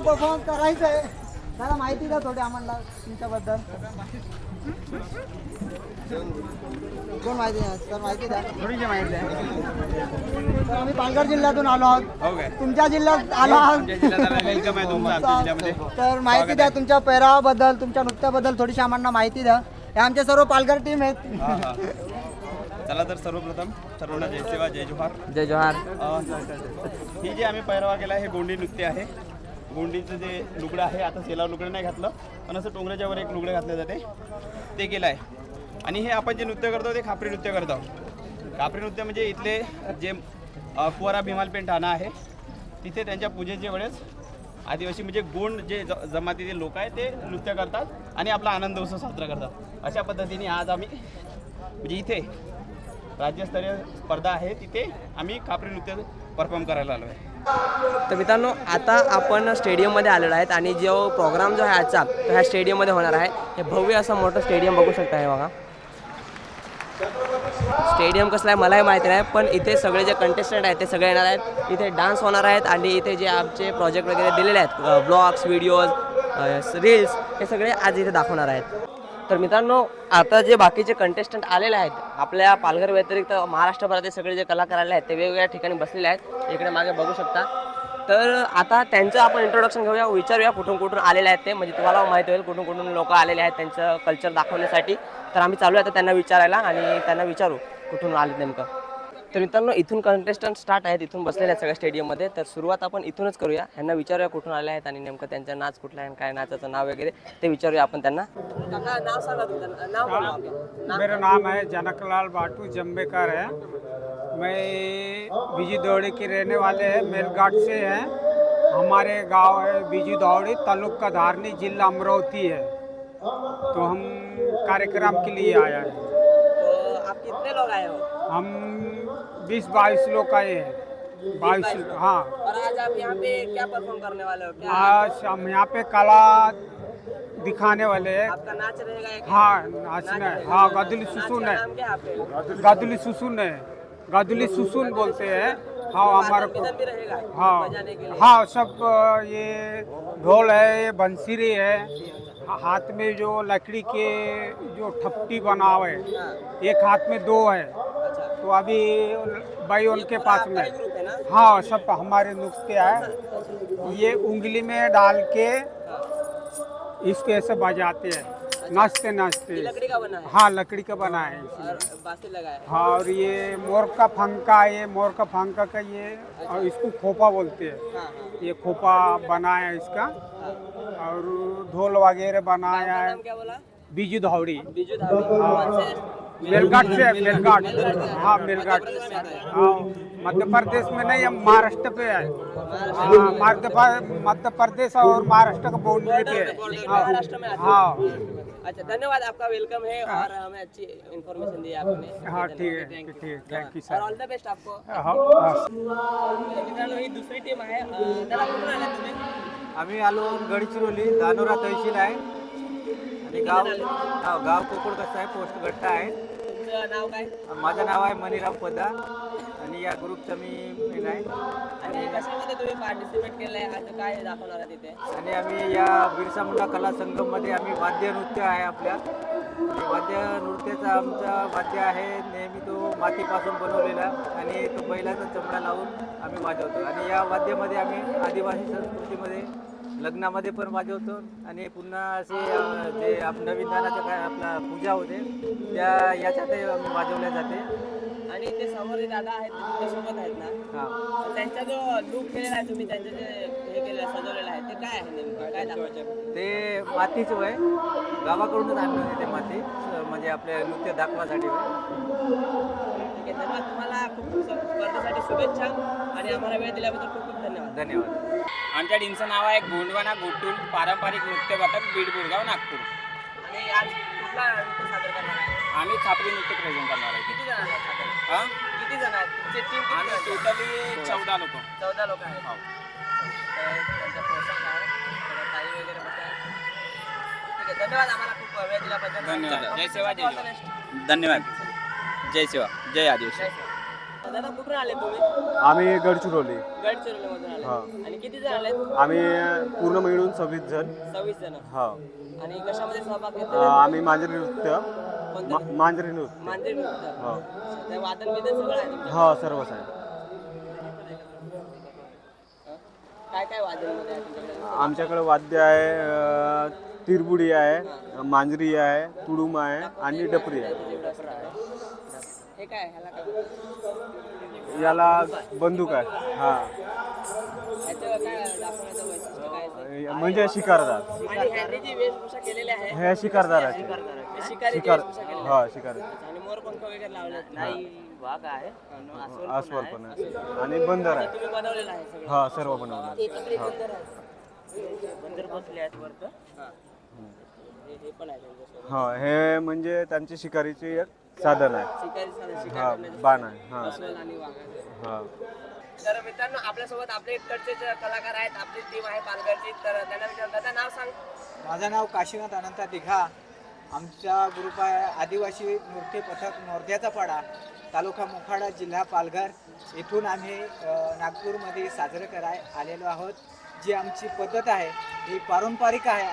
Performance करायचं आहे. जरा माहिती द्या थोडी आम्हाला तुमच्याबद्दल. कोण माहिती सर माहिती द्या. थोडीशी माहिती आहे तर आम्ही पालघर जिल्ह्यातून आलो आहोत. हो काय तुमच्या जिल्ह्यात आलो आहोत. वेलकम आहे तुमचं आमच्या जिल्ह्यामध्ये. तर माहिती द्या तुमच्या पेहरावाबद्दल तुमच्या नृत्याबद्दल थोडीशी आम्हाला माहिती द्या. हे आमचे सर्व पालघर टीम आहेत. चला तर सर्वप्रथम सर्वांना जय सेवा जय जोहार. जय जोहार. ही जे आम्ही पैरवा केला हे गोंडी नृत्य आहे. गोंडीचं जे लुगडं आहे आता सेलावर लुगडं नाही घातलं पण असं टोंगऱ्याच्या वर एक लुगडं घातलं जाते. ते केलं आहे. आणि हे आपण जे नृत्य करतो ते खापरी नृत्य करतो. खापरी नृत्य म्हणजे इथले जे कुवारा भीमालपेन ठाणा आहे तिथे त्यांच्या पूजेच्या वेळेस आदिवासी म्हणजे गोंड जे ज जमातीचे लोक आहेत ते नृत्य करतात आणि आपला आनंद उत्सव साजरा करतात. अशा पद्धतीने आज आम्ही म्हणजे इथे राज्यस्तरीय स्पर्धा आहे तिथे आम्ही खापरी नृत्य परफॉर्म करायला आलो आहे तर मित्रांनो आता आपण स्टेडियममध्ये आलेलो आहेत आणि जो प्रोग्राम जो आहे आजचा तो ह्या स्टेडियममध्ये होणार आहे. हे भव्य असं मोठं स्टेडियम बघू शकता हे बघा. स्टेडियम कसलं आहे मलाही माहिती नाही पण इथे सगळे जे कंटेस्टंट आहेत ते सगळे येणार आहेत. इथे डान्स होणार आहेत आणि इथे जे आमचे प्रोजेक्ट वगैरे दिलेले आहेत ब्लॉग्स व्हिडिओज रील्स हे सगळे आज इथे दाखवणार आहेत. तर मित्रांनो आता जे बाकीचे कंटेस्टंट आलेले आहेत आपल्या पालघर व्यतिरिक्त महाराष्ट्रभरातील सगळे जे कलाकार आले आहेत ते वेगवेगळ्या ठिकाणी बसलेले आहेत. इकडे मागे बघू शकता. तर आता त्यांचं आपण इंट्रोडक्शन घेऊया विचारूया कुठून कुठून आलेले आहेत ते. म्हणजे तुम्हाला माहिती होईल कुठून कुठून लोक आलेले आहेत त्यांचं कल्चर दाखवण्यासाठी. तर आम्ही चालू आहे आता त्यांना विचारायला आणि त्यांना विचारू कुठून आले नेमकं. तर मित्रांनो इथून कंटेस्टंट स्टार्ट आहेत इथून बसलेले आहेत सगळ्या स्टेडियममध्ये तर सुरुवात आपण इथूनच करूया. ह्यांना विचारूया कुठून आले आहेत आणि नेमकं त्यांचा नाच कुठला आहे आणि काय नाचाचं नाव वगैरे ते विचारूया आपण त्यांना. नाव सांगा तुमचं. नाव बोला आपलं. मेरा नाम है जनकलाल बाटू जम्बेकर है मैं बीजी दौड़ी के रहने वाले हैं मेलघाट से हैं. हमारे गांव है बीजी दौड़ी तालुका धारनी जिला अमरावती है। तो हम कार्यक्रम के लिए आया है। हम बीस बाईस लोग का ये है बाईस हाँ। और आज आप यहाँ पे क्या परफॉर्म करने वाले हो? क्या आज हम यहाँ पे कला दिखाने वाले हैं। आपका नाच रहेगा हाँ नाचना है। हाँ गदुली सुसुन है। नाम क्या है आपके? गादुली सुसुन है। गादुली सुसुन बोलते हैं। हाँ हमारे को हाँ। बजाने के लिए। हाँ सब ये ढोल है ये बंसीरी है। हाथ में जो लकड़ी के जो ठप्पी बना हुआ है हाँ, एक हाथ में दो है। तो अभी भाई उनके पास में। है हाँ सब हमारे नुस्खे हैं। ये उंगली में डाल के इसको ऐसे बजाते हैं। नाचते नाचते। लकड़ी का बना है? हाँ लकड़ी का बना है। इसमें और है? हाँ और ये मोर का फंका ये मोर का फंका का ये और इसको खोपा बोलते हैं। हाँ हाँ। ये खोपा बनाया है इसका। और ढोल वगैरह बनाया है। बीजू धावड़ी। बीजू से? मेलघाट से मेलघाट। हाँ मेलघाट। हाँ मध्य प्रदेश में नहीं हम महाराष्ट्र पे है। हाँ मध्य मध्य प्रदेश और महाराष्ट्र का बाउंड्री पे है। महाराष्ट्र में हाँ आते हाँ। अच्छा धन्यवाद आपका वेलकम है और हमें अच्छी इन्फॉर्मेशन दी आपने। हाँ ठीक है ठीक है थैंक यू और सर ऑल द बेस्ट आपको। हाँ दुसरी टीम आहे दादा कुठून आले तुम्ही? आम्ही आलो गडचिरोली धानोरा तहसील आहे. आणि गाव गाव कोकण कसं आहे पोस्ट गट्टा आहे. तुमचं नाव काय? माझं नाव आहे मनीराम पदा. आणि या ग्रुपचा मी मेन आहे आणि कशामध्ये तुम्ही पार्टिसिपेट केलंय? आता काय दाखवणार आहे तिथे? आणि आम्ही या बिरसा मुंडा कला संगममध्ये आम्ही वाद्य नृत्य आहे आपल्या. वाद्य नृत्याचा आमचा वाद्य आहे. नेहमी तो मातीपासून बनवलेला. आणि तो बैलाचा चमडा लावून आम्ही वाजवतो. आणि या वाद्यामध्ये आम्ही आदिवासी संस्कृतीमध्ये लग्नामध्ये पण वाजवतो आणि पुन्हा असे जे आप नवीन दानाचं काय आपला पूजा होते त्या याच्यातही आम्ही वाजवल्या जाते. आणि ते समोर दादा आहेत ते तुमच्यासोबत आहेत ना? हां. तर त्यांचा जो लुक केलेला आहे तुम्ही त्यांचं जे हे केलेलं आहे, सजवलेलं आहे ते काय आहे नेमकं? काय दाखवायचं? ते मातीचं वय. गावाकडूनच आणलं ते माती म्हणजे आपल्या नृत्य दाखवासाठी वय. धन्यवाद. तुम्हाला खूप खूप स्पर्धेसाठी शुभेच्छा आणि आम्हाला वेळ दिल्याबद्दल खूप खूप धन्यवाद. धन्यवाद. आमच्या टीमचं नाव आहे गोंडवाना गोटूल पारंपरिक नृत्य वाटप बीड बुडगाव नागपूर. आणि आज कुठला नृत्य सादर करणार आहे? आम्ही खापरी नृत्य प्रेझेंट करणार आहे. किती जण आहेत सादर? हा? किती जण आहेत? तुमची टीम आम्ही टोटली चौदा लोक. चौदा लोक आहेत. तर त्यांचा पोशाख आहे. तर ताई वगैरे. ठीक आहे धन्यवाद आम्हाला खूप वेळ दिल्याबद्दल. धन्यवाद. जय सेवा, जय सेवा. धन्यवाद. जय सेवा जय आदिवासी दादा कुठून आले तुम्ही? आम्ही गडचिरोली. गडचिरोलीमधून आले. हा. आणि किती जण आलेत? आम्ही पूर्ण मिळून सव्वीस जण. सव्वीस जण. हा. आणि कशामध्ये सहभाग अ, घेतला आम्ही मांजरी नृत्य. मा- मांजरी नृत्य. मांजरी नृत्य. हो. ते वादन बिदन सगळं आहे तुमचं हो सर्वच आहे. काय काय वादनमध्ये आहे तुमच्याकडे? आमच्याकडे वाद्य आहे अ, तिरबुडी आहे मांजरी आहे तुडुम आहे आणि डपरी आहे. हे काय ह्याला काय? याला बंदूक आहे. हा. ह्याचं काय दाखवण्याचं वैशिष्ट्य काय असेल? म्हणजे शिकारदार. आणि ह्यांनी जी वेशभूषा केलेली आहे हे शिकारदार आहे ते शिकारी शिकार वेशभूषा केलेली हा शिकार. आहे. आणि मोरपंख वगैरे लावले नाही वाघ आहे. अस्वल अस्वल पण आहे. आणि बंदर आहे. तुम्ही बनवलेलं आहे सगळं. हा सर्व बनवलं एकत्रित बंदर आहे. बंदर बसले आहेत वरतं. हे हे पण आहे त्यांच्यासोबत. हा हे म्हणजे त्यांची शिकारीची एक साधन आहे. शिकारी साधन शिकार हा करण्याचं बाण आहे. हा. अस्वल आणि. हा. तर मित्रांनो आपल्यासोबत आपले इकडचे जे कलाकार आहेत आपली टीम आहे पालघरची तर त्यांना विचार दादा नाव सांग. माझं नाव काशीनाथ अनंता दिघा. आमचा ग्रुप आहे आदिवासी नृत्य पथक नोर्ध्याचा पाडा तालुका मोखाडा जिल्हा पालघर. इथून आम्ही अ, नागपूरमध्ये साजरं कराय आलेलो आहोत. जी आमची पद्धत आहे ही पारंपरिक आहे.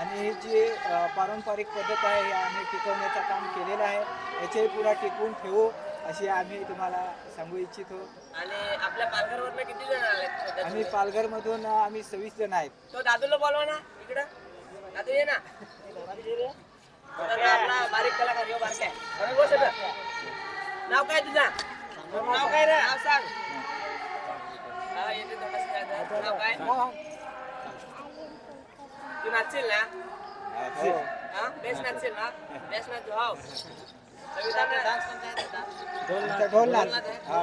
आणि ही जी पारंपरिक पद्धत आहे हे आम्ही टिकवण्याचं काम केलेलं आहे. याचे पुढे टिकवून ठेवू अशी आम्ही तुम्हाला सांगू इच्छितो. आणि आपल्या पालघरवरनं किती जण आले आम्ही पालघरमधून आम्ही सव्वीस जण आहेत. तो दादूला बोलवा ना इकडं. दादू ये ना. तर आपला बारीक कलाकार यो. नाव काय तुझं? नाव काय रे? नाव सांग. हा येते थोडंसं काय नाव काय? तू नाचशील ना हा बेस्ट नाचशील ना बेस्ट नाच हो ढोल हा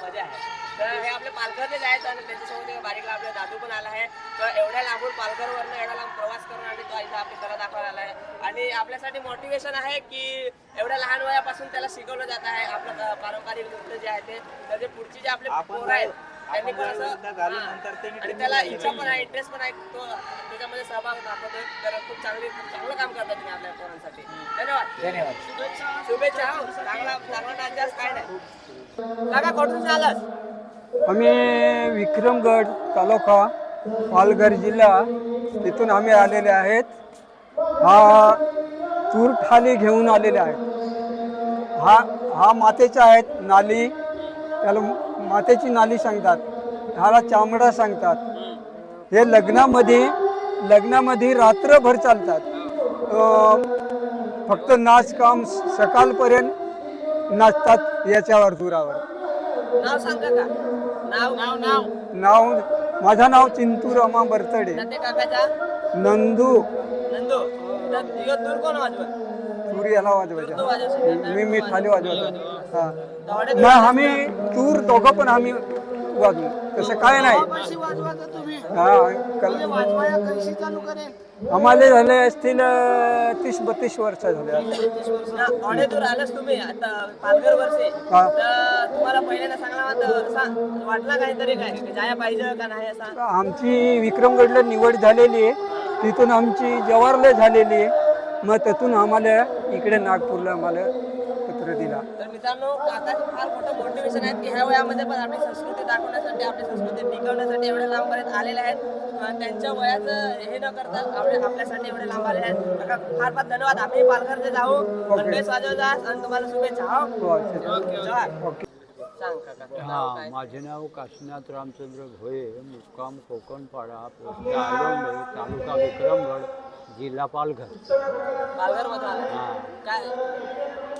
मजा आहे. तर हे पालघरले आणि त्यांच्यासोबत बारीकला आपला दादू पण आला आहे. तर एवढ्या लांबून पालघरवरनं एवढा लांब प्रवास करून आणि तो इथं आपली कला दाखवायला आला आहे. आणि आपल्यासाठी मोटिवेशन आहे की एवढ्या लहान वयापासून त्याला शिकवलं जात आहे. आपलं पारंपरिक नृत्य जे आहे ते. तर जे पुढचे जे आपले पोरं आहेत त्यांनी पण असं हां. आणि त्याला इच्छा पण आहे इंटरेस्ट पण आहे तो त्याच्यामध्ये सहभाग दाखवतोय. तर खूप चांगली खूप चांगलं काम करता तुम्ही आपल्या पोरांसाठी. धन्यवाद. धन्यवाद. शुभेच्छा. हो. चांगला चांगला काय नाही. काका कुठून आलास आम्ही विक्रमगड तालुका पालघर जिल्हा. तिथून आम्ही आलेले आहेत. हा तूर थाली घेऊन आलेले आहेत. हा हा मातेच्या आहेत नाली. त्याला मातेची नाली सांगतात ह्याला चामडा सांगतात. हे लग्नामध्ये लग्नामध्ये रात्रभर चालतात. फक्त नाचकाम सकाळपर्यंत नाचतात याच्यावर दुरावर नाव सांग नाव नाव नाव. नाव माझं नाव चिंतू रमा बरतडे नंदू. नंदू. कोण वाजवत? तूर याला वाजवायचा? मी मी खाली वाजवतो. हा. मग आम्ही तूर दोघं पण आम्ही वाजवू. तसं काय नाही. हा कल- आम्हाला झाले असतील अं, तीस बत्तीस वर्ष झाले. ना, ऑडे दूर आलास तुम्ही. आता पालघर वर्षे हा. तर तुम्हाला पहिल्यांदा सांगला होता सांग वाटला काहीतरी काय? की जाया पाहिजे का नाही असा? आमची विक्रमगडला निवड झालेली आहे. तिथून आमची जवाहरला झालेली आहे. मग तिथून आम्हाला इकडे नागपूरला आम्हाला पत्र दिला. तर मित्रांनो काकाचे फार मोठं मोटिवेशन आहेत की ह्या वयामध्ये पण आपली संस्कृती दाखवण्यासाठी आपली संस्कृती टिकवण्यासाठी एवढ्या लांबपर्यंत आलेले आहेत. त्यांच्या वयाचं हे न करता आपल्या आपल्यासाठी एवढे लांब आलेले आहेत. काका फार फार धन्यवाद. आम्ही पालघरचे जाऊ. गणेश वाजवता आणि तुम्हाला शुभेच्छा हो. हो, काका नाव काय? माझे नाव काशीनाथ रामचंद्र भोये मुक्काम कोकणपाडा तालुका विक्रमगड. जिल्हा पालघर. पालघर मधून आला हा. काय?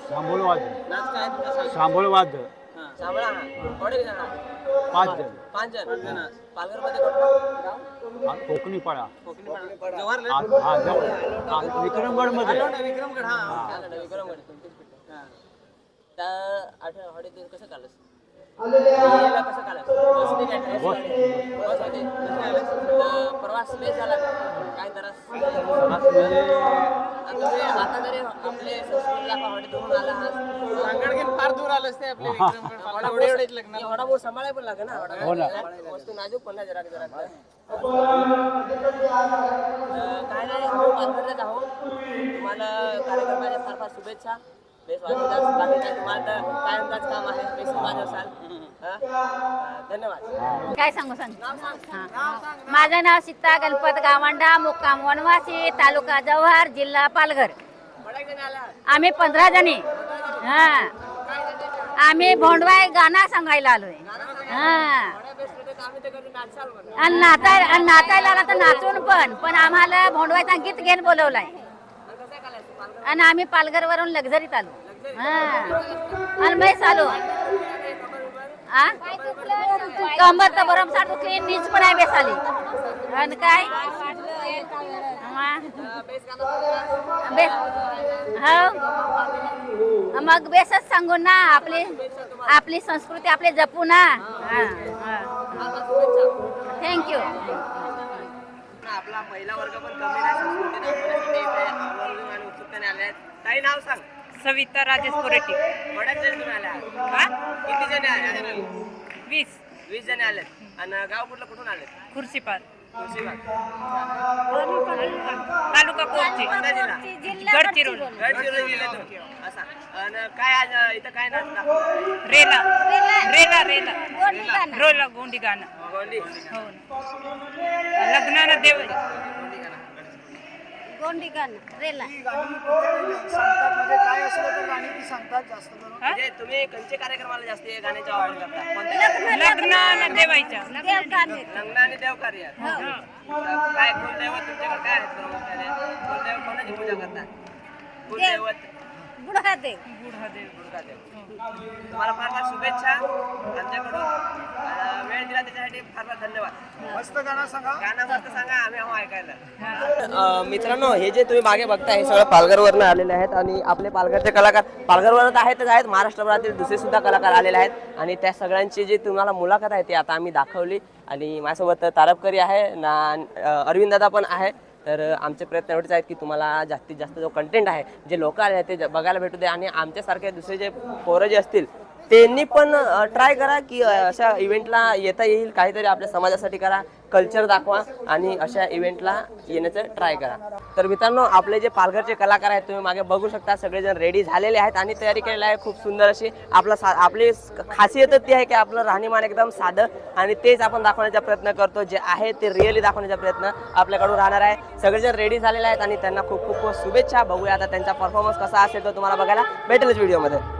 सांभोळवाद. नाच काय तुला सांग सांभोळवाद. हा, सांभाळा हा कोडे जण आहात? पाच जण. पाच जण. पालघरमध्ये कुठलं हा, कोकणीपाडा. कोकणी जवाहर हा हा, जवळ हा, विक्रमगडमध्ये. विक्रमगड. हा विक्रमगड. त्या आठ हॉडीतून कसं काढलंस कसं बसने काय प्रवास बेस झाला? काय जरा आता तुम्ही आता जरी आपले संस्कृतीला हॉडीतून आला आहात फार दूर आलंस ते आपले बोट सांभाळायला पण लागेल ना. हॉडा वस्तू नाजूक पण ना जरा जरा. काय नाही आम्ही तुम्हाला कार्यक्रमाच्या फार फार शुभेच्छा. बेस वाजवताच बाकी काय तुम्हाला तर कायमचाच काम आहे बेस वाजवसाल हा? अं, धन्यवाद. काय सांगू सांग. हा. माझं नाव सीता गणपत गावंडा मुक्काम वनवासी तालुका जव्हार जिल्हा पालघर. आम्ही पंधरा जणी. हा. आम्ही भोंडवाय गाणं सांगायला आलोय. हा. आणि नाचाय आणि नाचायला आला तर नाचून पण. पण आम्हाला भोंडवायचा गीत घेऊन बोलवलाय. आणि आम्ही पालघर? वरून लक्झरीत आलो. आणि मैस आलो कंबर तर भरमसाठ दुखली नीच पण आहे बेसाली आणि काय हा. हो मग बेसच सांगू ना आपली आपली संस्कृती आपली जपू ना थँक्यू आपला महिला वर्ग पण कमी नाही संस्कृती दाखवण्यासाठी आले आहेत काही नाव सांग सविता राजेश कोरेटी. बऱ्याच जण किती जण आले वीस. वीस जण आले आणि गाव कुठलं कुठून आले खुर्सीपार तालुका कोरची. गडचिरोली. गडचिरोली जिल्ह्यातून असा आणि काय आज इथं काय नाच रेला. रेला रेला. रोला गोंडी गाणं. गोंडी हो लग्नानं देव गोंडी गाणं रेला म्हणजे तुम्ही कोणत्या कार्यक्रमाला जास्त हे गाण्याचा वापर करता. कोणत्या लग्नानं देवायच्या लग्न आणि देवकार्य. तर काय कुलदैवत तुमच्याकडे काय आहेत प्रामुख्याने कुलदैवत कोणाची पूजा कुलदैवत. तुम्हाला फार फार शुभेच्छा आमच्याकडून. वेळ दिला त्याच्यासाठी फार फार धन्यवाद. मस्त गाणं सांगा. गाणं फक्त सांगा आम्ही आहो ऐकायला. मित्रांनो हे जे तुम्ही मागे बघताय हे सगळं पालघरवरनं आलेले आहेत आणि आपले पालघरचे कलाकार पालघरवरच आहेतच आहेत महाराष्ट्रभरातील दुसरे सुद्धा कलाकार आलेले आहेत. आणि त्या सगळ्यांची जी तुम्हाला मुलाखत आहे ती आता आम्ही दाखवली. आणि माझ्यासोबत तारपकरी आहे ना अरविंद दादा पण आहे. तर आमचे प्रयत्न एवढेच आहेत की तुम्हाला जास्तीत जास्त जो कंटेंट आहे जे लोक आले ते ज- बघायला भेटू दे. आणि आमच्यासारखे दुसरे जे पोरं जे असतील त्यांनी पण ट्राय करा की अशा इव्हेंटला येता येईल. काहीतरी आपल्या समाजासाठी करा कल्चर दाखवा आणि अशा इव्हेंटला येण्याचं ट्राय करा. तर मित्रांनो आपले जे पालघरचे कलाकार आहेत तुम्ही मागे बघू शकता सगळेजण रेडी झालेले आहेत आणि तयारी केलेली आहे. खूप सुंदर अशी आपला सा आपली खासियतच ती आहे की आपलं राहणीमान एकदम साधं आणि तेच आपण दाखवण्याचा प्रयत्न करतो. जे आहे ते रिअली दाखवण्याचा प्रयत्न आपल्याकडून राहणार आहे. सगळेजण रेडी झालेले आहेत आणि त्यांना खूप खूप खूप शुभेच्छा. बघूया आता त्यांचा परफॉर्मन्स कसा असेल तो तुम्हाला बघायला भेटेलच व्हिडिओमध्ये